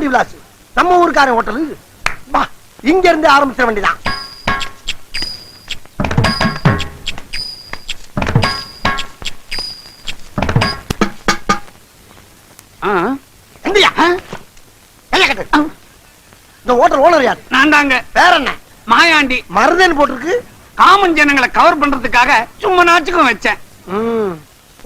பாண்டி விலாஸ் நம்ம ஊருக்காரன் ஹோட்டலு வா இங்க இருந்து ஆரம்பிச்சிட இந்த ஹோட்டல் ஓனர் யாரு? நான் தாங்க. வேற என்ன? மாயாண்டி. மருதன் போட்டிருக்கு. காமன் ஜனங்களை கவர் பண்றதுக்காக சும்மா நாச்சுக்கும் வச்சேன்.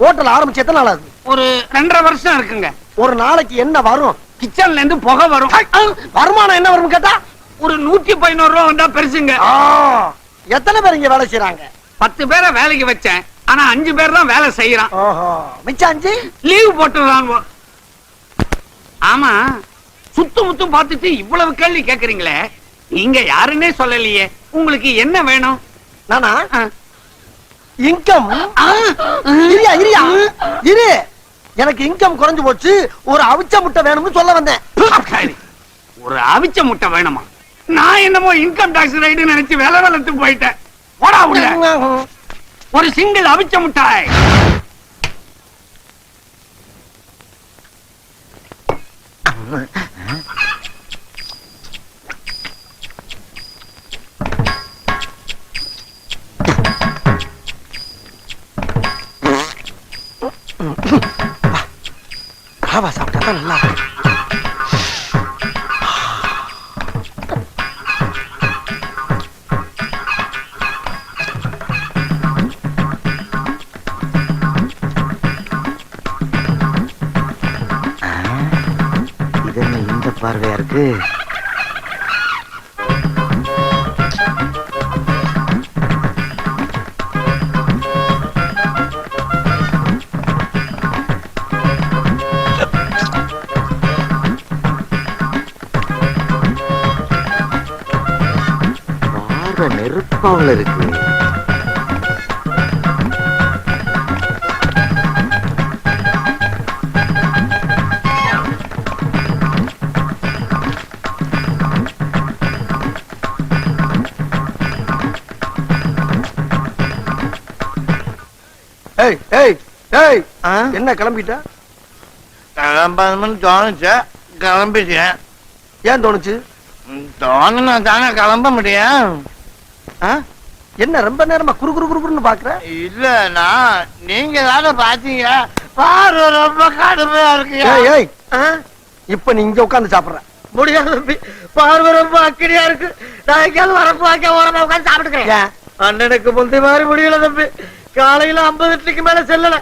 ஹோட்டல் ஆரம்பிச்சு எத்தனை நாள் ஆகுது? ஒரு ரெண்டரை வருஷம் இருக்குங்க. ஒரு நாளைக்கு என்ன வரும்? கிச்சன்ல இருந்து புகை வரும். வருமானம் என்ன வரும் கேட்டா? ஒரு நூத்தி பதினோரு ரூபா வந்தா பெருசுங்க. எத்தனை பேர் இங்க வேலை செய்யறாங்க பத்து பேரை வேலைக்கு வச்சேன். ஆனா அஞ்சு பேர் தான் வேலை செய்யறான். மிச்சம் அஞ்சு? லீவ் போட்டுறான் ஆமா சுத்து முத்தும் பார்த்துட்டு இவ்வளவு கேள்வி கேக்குறீங்களே. நீங்க யாருன்னே சொல்லலையே. உங்களுக்கு என்ன வேணும்? நானா. இன்கம் இரியா இரியா. இரு. எனக்கு இன்கம் குறைஞ்சு போச்சு ஒரு அவிச்ச முட்டை வேணும்னு சொல்ல வந்தேன். ஒரு அவிச்ச முட்டை வேணுமா? நான் என்னமோ இன்கம் டாக்ஸ் ரைடு நினைச்சு வேலை வளர்த்து போயிட்டேன். ஒரு சிங்கிள் அவிச்ச முட்டாய். ராவா நல்லா பார்வையா இருக்கு? பார்வை நெருப்பாவில் இருக்கு ஏய் ஏய் ஏய் ஆ? என்ன கிளம்பிட்ட கிளம்பணும்னு தோணுச்சு கிளம்பிட்டேன் ஏன் தோணுச்சு தோணுனா தானே கிளம்ப முடியும்? என்ன ரொம்ப நேரமா குறு குறு குறுன்னு பாக்குற இல்லனா நீங்க தானே பாத்தீங்க. பார்வை ரொம்ப கடுமையா இருக்கு? இப்ப நீ இங்க உட்கார்ந்து சாப்பிடுற. முடியாது தம்பி. பார்வை ரொம்ப அக்கடியா இருக்கு. நான் எங்கேயாவது வரப்பு வாக்க ஓரமா உட்காந்து சாப்பிட்டுக்கிறேன். அண்ணனுக்கு முந்தைய மாதிரி முடியல தம்பி. காலையில ஐம்பது இட்லிக்கு மேல செல்லல.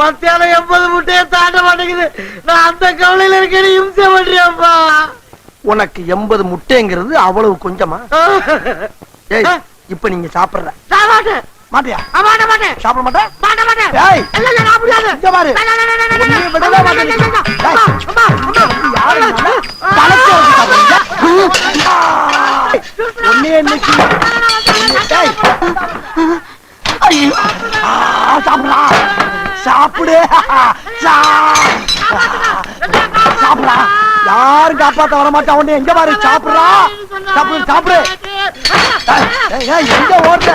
மத்தியானம் எண்பது முட்டையை தாண்ட மாட்டேங்குது. நான் அந்த கவலையில இருக்கேன் இம்சை பண்றியாப்பா. உனக்கு எண்பது முட்டைங்கிறது அவ்வளவு கொஞ்சமா? ஏய் இப்ப நீங்க சாப்பிடுற. மாட்டியா? மாட்ட மாட்டேன். சாப்பிட மாட்டேன் மாட்ட மாட்டேன். ஏய் இல்ல இல்ல நான் முடியாது. இங்க பாரு. இல்ல. விடவே மாட்டேன். அம்மா, அம்மா. யாரு? தலைக்கு வச்சு சாப்பிடுறீங்க? உன்னைய இன்னைக்கு ஏய். ஆ, சாப்பிடுடா சாப்பிடு. சா- சாப்பிடுடா யாரும் காப்பாத்த வர உன்னை. எங்க பாரு சாப்பிடுறா. சாப்பிடு சாப்பிடு. எங்க ஓடுற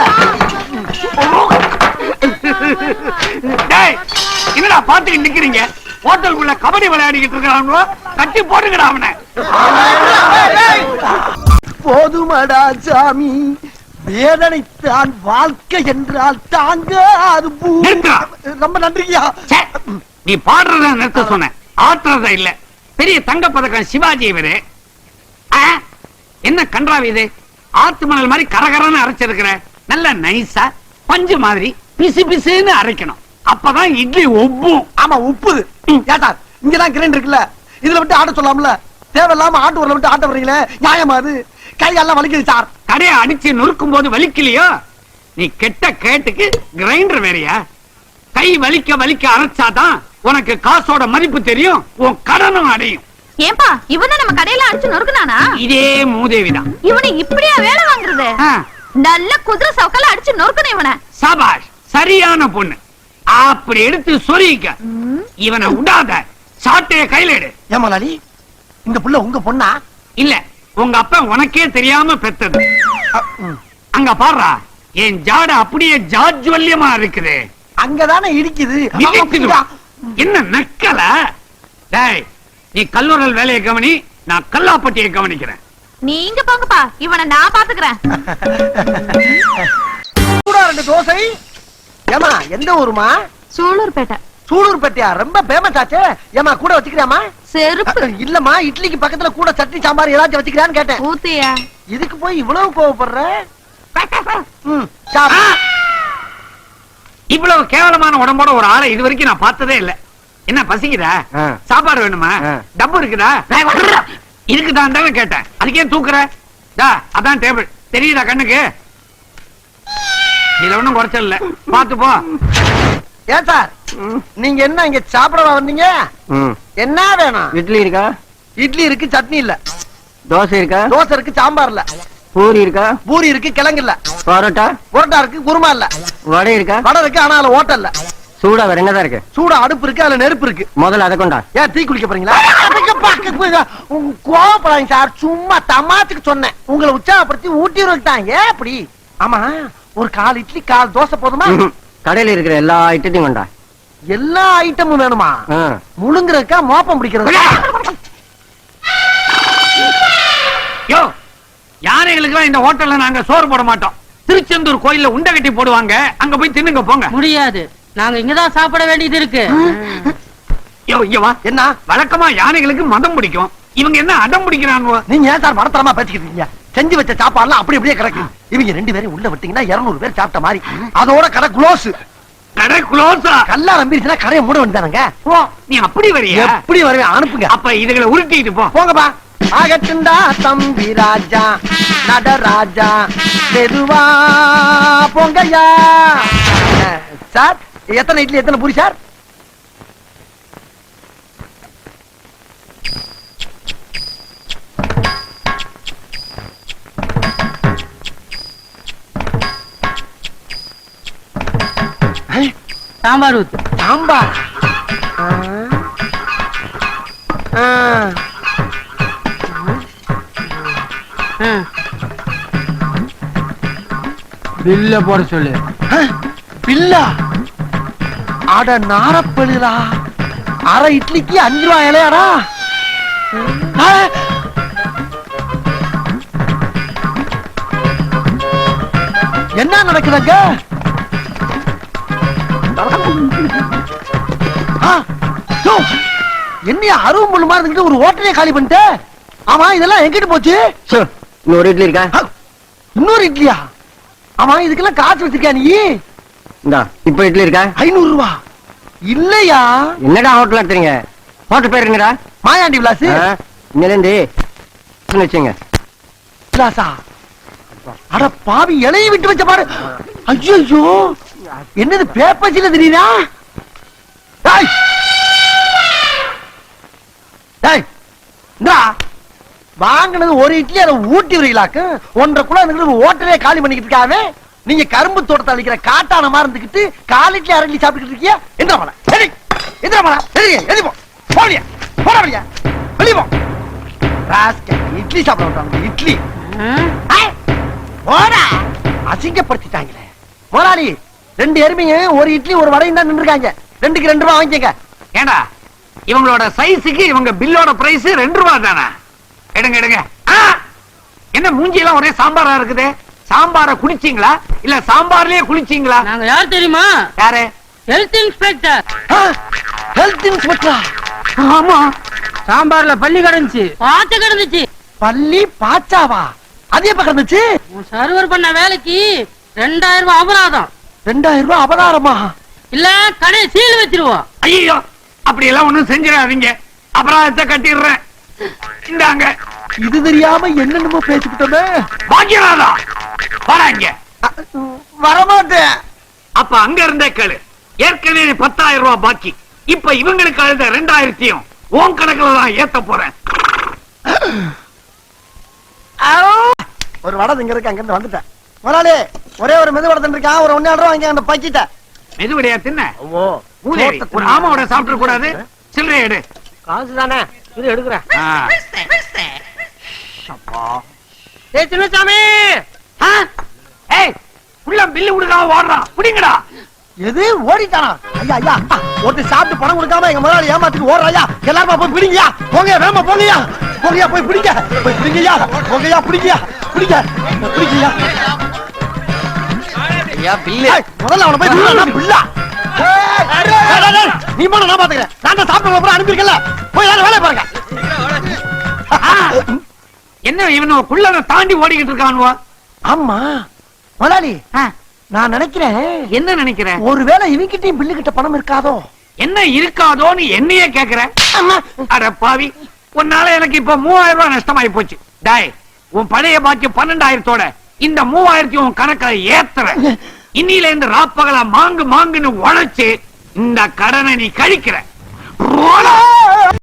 என்னடா பாத்துக்கிட்டு நிக்கிறீங்க? ஹோட்டலுக்குள்ள கபடி விளையாடிக்கிட்டு இருக்கிறாங்களோ கட்டி போட்டுங்கடா அவனை. போதுமடா சாமி. வேதனைத்தான் வாழ்க்கை என்றால் தாங்க அது. ரொம்ப நன்றியா நீ பாடுறத நிறுத்த சொன்ன ஆட்டுறத இல்ல. பெரிய தங்க பதக்கம் சிவாஜி இவரு. என்ன கன்றாவி இது? ஆத்து மணல் மாதிரி கரகரன்னு அரைச்சிருக்கிற. நல்ல நைஸா பஞ்சு மாதிரி பிசு பிசுன்னு அரைக்கணும். அப்பதான் இட்லி ஒப்பும் ஆமா உப்புது ஏட்டா இங்கதான் கிரைண்ட் இருக்குல்ல. இதுல விட்டு ஆட்ட சொல்லாம்ல. தேவையில்லாம ஆட்டு ஊர்ல விட்டு ஆட்ட வர்றீங்களே. நியாயமா அது? கை எல்லாம் வலிக்குது சார். கடையை அடிச்சு நொறுக்கும் போது வலிக்கலையோ? நீ கெட்ட கேட்டுக்கு கிரைண்டர் வேறயா? கை வலிக்க வலிக்க அரைச்சாதான் உனக்கு காசோட மதிப்பு தெரியும் உன் கடனும் அடையும். ஏன்பா இவன் நம்ம கடையில அடிச்சு நொறுக்குனானா? இதே மூதேவிதான். இவனை இப்படியா வேலை வாங்குறது? நல்ல குதிரை சவுக்கால அடிச்சு நொறுக்கணும் இவனை. சபாஷ் சரியான பொண்ணு. அப்படி எடுத்து சொருகிக்க இவனை விடாத சாட்டைய கையில எடு. ஏமாலாளி இந்த புள்ள உங்க பொண்ணா? இல்ல உங்க அப்பா உனக்கே தெரியாம பெத்தது. அங்க பாருடா என் ஜாட அப்படியே ஜாஜ்வல்யமா இருக்குது. அங்கதானே இடிக்குது. என்ன நக்கல? டேய் நீ கல்லூரல் வேலையை கவனி நான் கல்லாப்பட்டியை கவனிக்கிறேன். நீங்க போங்கப்பா. இவனை நான் பாத்துக்கிறேன். சூடா ரெண்டு தோசை. ஏமா எந்த ஊருமா சூலூர்பேட்டை. சூலூர்பேட்டையா? ரொம்ப ஃபேமஸ் ஆச்சே. ஏமா கூட வச்சுக்கிறியாமா செருப்பு. இல்லம்மா இட்லிக்கு பக்கத்துல கூட சட்னி சாம்பார் ஏதாச்சும் வச்சுக்கிறான்னு கேட்டேன். ஊத்தியா? இதுக்கு போய் இவ்வளவு கோவப்படுற? ம்! சாப்பிடு. இவ்வளவு கேவலமான உடம்போட ஒரு ஆளை இது வரைக்கும் நான் பார்த்ததே இல்ல. என்ன பசிக்குதா? ஆ. சாப்பாடு வேணுமா. டப்பு இருக்குதா? இருக்குதான் தானே கேட்டேன். அதுக்கே தூக்குற? டா அதான் டேபிள் தெரியுதா கண்ணுக்கு? இதுல ஒண்ணும் குறைச்சல் இல்ல. பாத்து போ. ஏன் சார் நீங்க என்ன இங்க சாப்பிடவா வந்தீங்க? என்ன வேணும்? இட்லி இருக்கா? இட்லி இருக்கு சட்னி இல்ல. தோசை இருக்கா? தோசை இருக்கு சாம்பார் இல்ல. பூரி இருக்கா? பூரி இருக்கு கிழங்கு இல்ல. பரோட்டா? புரோட்டா இருக்கு குருமா இல்ல. வடை இருக்கா? வடை இருக்கு ஆனா ஓட்டல் இல்ல. சூடா வேற என்னதான் இருக்கு? சூடா அடுப்பு இருக்கு அதுல நெருப்பு இருக்கு. முதல்ல அதை கொண்டா. ஏன் டீ குளிக்க போறீங்களா? கோவப்படாதீங்க சார். சும்மா தமாத்துக்கு சொன்னேன். உங்களை உற்சாகப்படுத்தி ஊட்டி விட்டாங்க ஏன் அப்படி? ஆமா ஒரு கால் இட்லி கால் தோசை போதுமா. கடையில இருக்கிற எல்லா ஐட்டத்தையும் கொண்டா. எல்லா ஐட்டமும் வேணுமா. முழுங்குறதுக்கா மோப்பம் பிடிக்கிறது. யோ யானைகளுக்கு இந்த ஹோட்டல்ல நாங்க சோறு போட மாட்டோம்? திருச்செந்தூர் கோயில்ல உண்டை கட்டி போடுவாங்க. அங்க போய் தின்னுங்க போங்க. முடியாது. நாங்க இங்கதான் சாப்பிட வேண்டியது இருக்கு. யோ இங்க வா. என்ன? வழக்கமா யானைகளுக்கு மதம் பிடிக்கும். இவங்க என்ன அடம் பிடிக்கிறாங்க நீங்க ஏன் சார் மடத்தரமா பேசிக்கிட்டு இருக்கீங்க? செஞ்சு வச்ச சாப்பாடுலாம் அப்படி அப்படியே கிடக்கு. இவங்க ரெண்டு பேரும் உள்ள விட்டீங்கன்னா 200 பேர் சாப்பிட்ட மாதிரி. அதோட கடை க்ளோஸ். கடை க்ளோஸா? கல்லா நம்பிருச்சுன்னா கடையை மூட வேண்டியதானங்க? நீ அப்படி வரியா? எப்படி வருவேன்? அனுப்புங்க. அப்ப இதுகளை உருட்டிட்டு போ. போங்கப்பா. ஆகட்டுண்டா தம்பி ராஜா நடராஜா மெதுவா போங்கய்யா. அஹ், சார் எத்தனை இட்லி எத்தனை பூரி சார்? சாம்பார் ஊத்து. சாம்பார்? ஆ. ஆ. பில்ல போட சொல்லு. பில்லா? அட நாரப்பழுதா அரை இட்லிக்கு அஞ்சு ரூபாய் இலையாடா. என்ன நடக்குதுங்க? என்னையா அருவம் முள்ளு மாதிரி இருந்துட்டு ஒரு ஹோட்டலே காலி பண்ணிட்ட? ஆமா இதெல்லாம் எங்கிட்டு போச்சு? இன்னொரு இட்லி இருக்கா? இன்னொரு இட்லியா? ஆமா இதுக்கெல்லாம் காசு வச்சிருக்கியா நீ? இந்தா இப்ப இட்லி இருக்கா? ஐநூறு ரூபா இல்லையா? என்னடா ஹோட்டல் நடத்துறீங்க ஹோட்டல் பேர் என்னடா? மாயாண்டி விலாஸ் ஆ, இன்னிலேந்து வச்சுங்க விலாசா? அட பாவி இலையை விட்டு வச்ச பாரு. ஐயோ என்னது பேப்பர்ஸ்ல தெரியுதா டேய் டேய் இந்தா வாங்கினது ஒரு இட்லி அதை ஊட்டி வரீங்களாக்கு ஒன்றரை ஒரு ஹோட்டலே காலி பண்ணிக்கிட்டு இருக்காவே. நீங்க கரும்பு தோட்டத்தை அழிக்கிற காட்டான மாதிரி இருந்துக்கிட்டு கால் இட்லி அரை இட்லி சாப்பிட்டுக்கிட்டு இருக்கியா? எந்திர போல சரி. எந்திர போல சரி எதி போ. போலியா போட வழியா. வெளிய போ. ராஸ்கல், இட்லி சாப்பிட விட்டாங்க இட்லி. போடா. அசிங்கப்படுத்திட்டாங்களே. முதலாளி ரெண்டு எருமைங்க ஒரு இட்லி ஒரு வடையும் தான் நின்றுருக்காங்க. ரெண்டுக்கு ரெண்டு ரூபா வாங்கிக்கங்க. ஏண்டா? இவங்களோட சைஸுக்கு இவங்க பில்லோட பிரைஸ் ரெண்டு ரூபா தானே? எடுங்க எடுங்க! என்ன மூஞ்சி எல்லாம் ஒரே சாம்பாரா இருக்குது? சாம்பார குடிச்சீங்களா இல்ல சாம்பார்லயே குளிச்சீங்களா? நாங்க யார் தெரியுமா? யாரு? ஹெல்த் இன்ஸ்பெக்டர் ஹெல்த் இன்ஸ்பெக்டரா ஆமா. சாம்பார்ல பள்ளி கிடந்துச்சு. பாத்து கிடந்துச்சு. பள்ளி பாச்சாவா? அது எப்ப கிடந்துச்சு? உன் சர்வர் பண்ண வேலைக்கு ரெண்டாயிரம் ரூபாய் அபராதம். ரெண்டாயிரம் ரூபாய் அபகாரமா இல்ல கடை சீல் வச்சிருவோம். ஐயோ அப்படி எல்லாம் ஒண்ணும் செஞ்சிடாதீங்க. அபராதத்தை கட்டிடுறேன். இந்தாங்க. இது தெரியாம என்னென்னமோ பேசிக்கிட்டோமே. பாக்கியநாதா வராங்க வரமாட்டேன். அப்ப அங்க இருந்தே கேளு. ஏற்கனவே பத்தாயிரம் ரூபாய் பாக்கி. இப்ப இவங்களுக்கு அழுத ரெண்டாயிரத்தையும் உன் கணக்குல தான் ஏத்த போறேன். ஒரு வடை இங்க இருக்கு அங்க இருந்து வந்துட்டேன். முதலாளி ஒரே ஒரு மெது வடை இருக்கான். ஒரு ஒன்னு ரூபா வாங்கி அந்த பக்கிட்ட மெதுவடையா தின்ன? ஓ மூதேவி, ஒரு ஆமாவோட சாப்பிட கூடாது சில்லறை எடு. காசு தானே? இது எடுக்கிறேன் ஆ. ஏய் சின்னசாமி? ஏய் உள்ள பில்லு கொடுக்காம ஓடுறான் புடிங்கடா. எது? ஓடிட்டானா? ஐயா ஐயா. ஒருத்தர் சாப்பிட்டு பணம் கொடுக்காம எங்க முதலாளி ஏமாத்திட்டு ஓடுறாயா? எல்லாரும் போய் பிடிங்கயா போங்க வேமா போங்கயா போகையா போய் பிடிக்க போய் பிடிங்கய்யா. போகையா பிடிங்கயா பிடிக்க பிடிங்கய்யா. ஐயா பில்லு முதல்ல அவனை போய் பிடிடா, நான் நீ போன நான் பாத்துக்கிறேன். நான் தான் சாப்பிட்டு அப்புறம் அனுப்பியிருக்கல போய் எல்லாரும் வேலையை பாருங்க. என்ன இவன் குள்ளத தாண்டி ஓடிக்கிட்டு இருக்கானுவோ ஆமா. முதலாளி நான் நினைக்கிறேன் என்ன நினைக்கிற ஒருவேளை இவங்கிட்டயும் பில்லு கிட்ட பணம் இருக்காதோ? என்ன இருக்காதோன்னு என்னையே கேக்குற. அட பாவி உன்னால எனக்கு இப்ப மூவாயிரம் ரூபாய் நஷ்டமாயி போச்சு. டாய் உன் பழைய பாக்கியம் பன்னெண்டாயிரத்தோட இந்த மூவாயிரத்தி உன் கணக்குல ஏத்துற இன்னில இருந்து ராப்பகலா மாங்கு மாங்குன்னு உழைச்சு இந்த கடனை நீ கழிக்கிற.